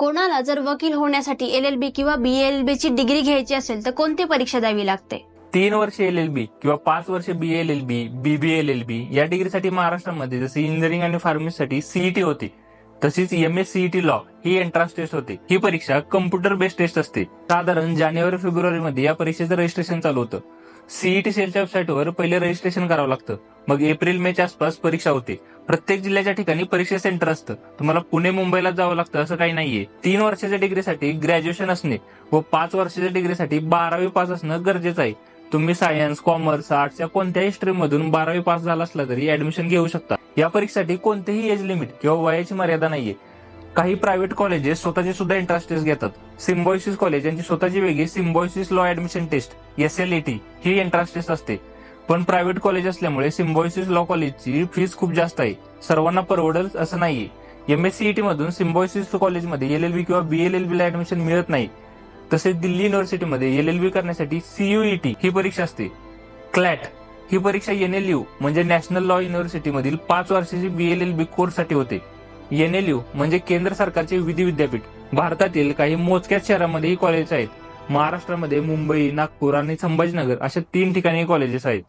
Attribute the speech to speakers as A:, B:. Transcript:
A: कोणाला जर वकील होण्यासाठी एल एल बी किंवा बी एल बी ची डिग्री घ्यायची असेल तर कोणती परीक्षा द्यावी लागते?
B: तीन वर्ष एल एल बी किंवा पाच वर्ष B L L B B L L B या डिग्रीसाठी महाराष्ट्रामध्ये जसे इंजिनिअरिंग आणि फार्मसीसाठी सीईटी होती तशीच एम एस सीईटी लॉ ही एंट्रन्स टेस्ट होते. ही परीक्षा कम्प्युटर बेस्ड टेस्ट असते. साधारण जानेवारी फेब्रुवारी मध्ये या परीक्षेचं रजिस्ट्रेशन चालू होतं. सीईटी सेलच्या वेबसाईटवर पहिले रजिस्ट्रेशन करावं लागतं. मग एप्रिल मेच्या आसपास परीक्षा होते. प्रत्येक जिल्ह्याच्या ठिकाणी परीक्षा सेंटर असतं. तुम्हाला पुणे मुंबईला जावं लागतं असं काही नाहीये. तीन वर्षाच्या डिग्रीसाठी ग्रॅज्युएशन असणे व पाच वर्षाच्या डिग्रीसाठी बारावी पास असणं गरजेचं आहे. तुम्ही सायन्स कॉमर्स आर्ट्स या कोणत्याही स्ट्रीम मधून बारावी पास झाला असला तरी ऍडमिशन घेऊ शकता. या परीक्षेसाठी कोणतेही एज लिमिट किंवा वयाची मर्यादा नाहीये. काही प्रायव्हेट कॉलेजेस स्वतःचे सुद्धा एंट्रन्स टेस्ट घेतात. सिम्बॉयसिस कॉलेज यांची स्वतःची वेगळी Symbiosis law admission test S L ही एंट्रन्स टेस्ट असते. पण प्रायव्हेट कॉलेज असल्यामुळे सिम्बॉयसिस लॉ कॉलेजची फीस खूप जास्त आहे. सर्वांना परवडेल असं नाहीये. एम एस सीईटी मधून सिम्बॉयसिस कॉलेजमध्ये एल एल बी किंवा बी एल एल बी ला ऍडमिशन मिळत नाही. तसेच दिल्ली युनिव्हर्सिटीमध्ये एल एल बी करण्यासाठी सीयूईटी ही परीक्षा असते. क्लॅट ही परीक्षा एन एल यू म्हणजे नॅशनल लॉ युनिव्हर्सिटी मधील पाच वर्षाची बी एल एल बी कोर्ससाठी होते. एन एल यू म्हणजे केंद्र सरकारचे विधी विद्यापीठ. भारतातील काही मोजक्याच शहरामध्ये ही कॉलेज आहेत. महाराष्ट्रामध्ये मुंबई नागपूर आणि संभाजीनगर अशा तीन ठिकाणी कॉलेजेस आहेत.